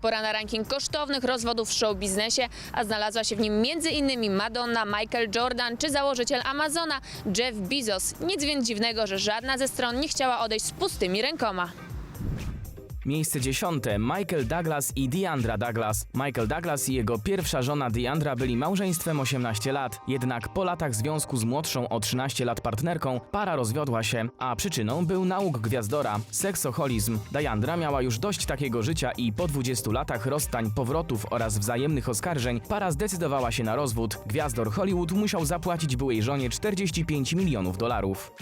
Pora na ranking kosztownych rozwodów w show biznesie, a znalazła się w nim m.in. Madonna, Michael Jordan czy założyciel Amazona Jeff Bezos. Nic więc dziwnego, że żadna ze stron nie chciała odejść z pustymi rękoma. Miejsce dziesiąte. Michael Douglas i Deandra Douglas. Michael Douglas i jego pierwsza żona Deandra byli małżeństwem 18 lat. Jednak po latach związku z młodszą o 13 lat partnerką para rozwiodła się, a przyczyną był nauk gwiazdora seksoholizm. Deandra miała już dość takiego życia i po 20 latach rozstań, powrotów oraz wzajemnych oskarżeń para zdecydowała się na rozwód. Gwiazdor Hollywood musiał zapłacić byłej żonie 45 milionów dolarów.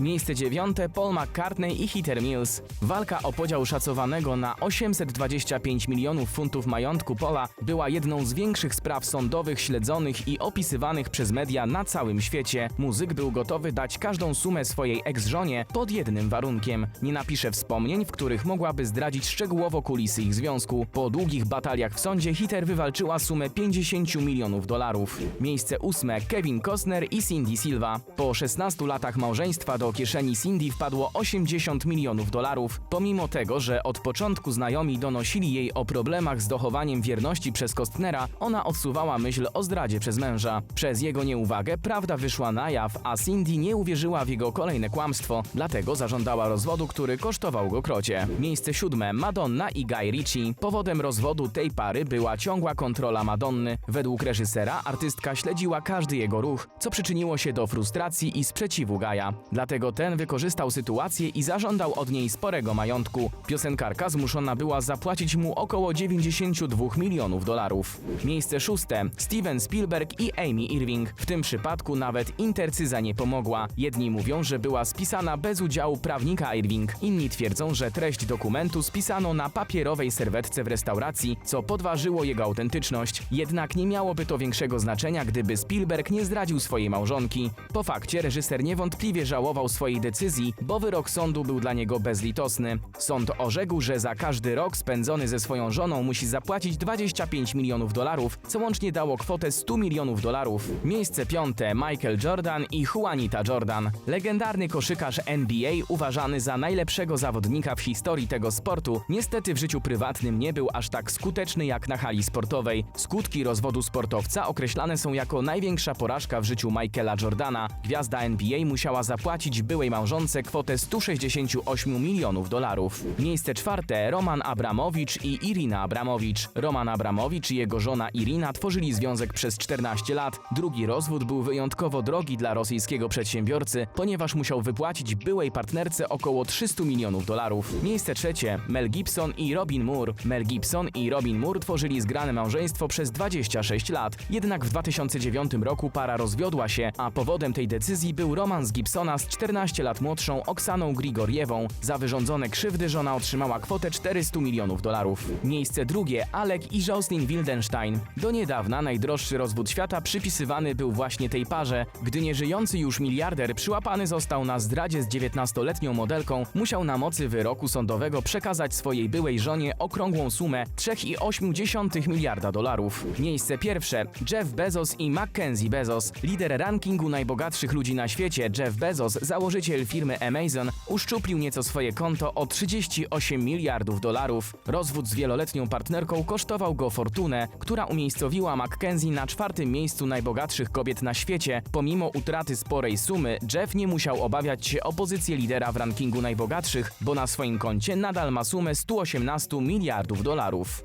Miejsce dziewiąte Paul McCartney i Heather Mills. Walka o podział szacowanego na 825 milionów funtów majątku Paula była jedną z większych spraw sądowych śledzonych i opisywanych przez media na całym świecie. Muzyk był gotowy dać każdą sumę swojej ex-żonie pod jednym warunkiem. Nie napisze wspomnień, w których mogłaby zdradzić szczegółowo kulisy ich związku. Po długich bataliach w sądzie Heather wywalczyła sumę 50 milionów dolarów. Miejsce ósme Kevin Costner i Cindy Silva. Po 16 latach małżeństwa do kieszeni Cindy wpadło 80 milionów dolarów, pomimo tego, że od początku znajomi donosili jej o problemach z dochowaniem wierności przez Kostnera, ona odsuwała myśl o zdradzie przez męża. Przez jego nieuwagę prawda wyszła na jaw, a Cindy nie uwierzyła w jego kolejne kłamstwo, dlatego zażądała rozwodu, który kosztował go krocie. Miejsce siódme Madonna i Guy Ritchie. Powodem rozwodu tej pary była ciągła kontrola Madonny. Według reżysera artystka śledziła każdy jego ruch, co przyczyniło się do frustracji i sprzeciwu Gaja. Dlatego ten wykorzystał sytuację i zażądał od niej sporego majątku. Piosenkarka zmuszona była zapłacić mu około 92 milionów dolarów. Miejsce szóste Steven Spielberg i Amy Irving. W tym przypadku nawet intercyza nie pomogła. Jedni mówią, że była spisana bez udziału prawnika Irving. Inni twierdzą, że treść dokumentu spisano na papierowej serwetce w restauracji, co podważyło jego autentyczność. Jednak nie miałoby to większego znaczenia, gdyby Spielberg nie zdradził swojej małżonki. Po fakcie reżyser niewątpliwie żałował swojej decyzji, bo wyrok sądu był dla niego bezlitosny. Sąd orzekł, że za każdy rok spędzony ze swoją żoną musi zapłacić 25 milionów dolarów, co łącznie dało kwotę 100 milionów dolarów. Miejsce piąte Michael Jordan i Juanita Jordan. Legendarny koszykarz NBA uważany za najlepszego zawodnika w historii tego sportu, niestety w życiu prywatnym nie był aż tak skuteczny jak na hali sportowej. Skutki rozwodu sportowca określane są jako największa porażka w życiu Michaela Jordana. Gwiazda NBA musiała zapłacić byłej małżonce kwotę 168 milionów dolarów. Miejsce czwarte Roman Abramowicz i Irina Abramowicz. Roman Abramowicz i jego żona Irina tworzyli związek przez 14 lat. Drugi rozwód był wyjątkowo drogi dla rosyjskiego przedsiębiorcy, ponieważ musiał wypłacić byłej partnerce około 300 milionów dolarów. Miejsce trzecie Mel Gibson i Robin Moore. Mel Gibson i Robin Moore tworzyli zgrane małżeństwo przez 26 lat. Jednak w 2009 roku para rozwiodła się, a powodem tej decyzji był romans Gibsona z 14 lat młodszą Oksaną Grigoriewą. Za wyrządzone krzywdy żona otrzymała kwotę 400 milionów dolarów. Miejsce drugie Alek i Jocelyn Wildenstein. Do niedawna najdroższy rozwód świata przypisywany był właśnie tej parze. Gdy nieżyjący już miliarder przyłapany został na zdradzie z 19-letnią modelką, musiał na mocy wyroku sądowego przekazać swojej byłej żonie okrągłą sumę 3,8 miliarda dolarów. Miejsce pierwsze Jeff Bezos i Mackenzie Bezos. Lider rankingu najbogatszych ludzi na świecie, Jeff Bezos, założyciel firmy Amazon, uszczuplił nieco swoje konto o 38 miliardów dolarów. Rozwód z wieloletnią partnerką kosztował go fortunę, która umiejscowiła Mackenzie na czwartym miejscu najbogatszych kobiet na świecie. Pomimo utraty sporej sumy, Jeff nie musiał obawiać się o pozycję lidera w rankingu najbogatszych, bo na swoim koncie nadal ma sumę 118 miliardów dolarów.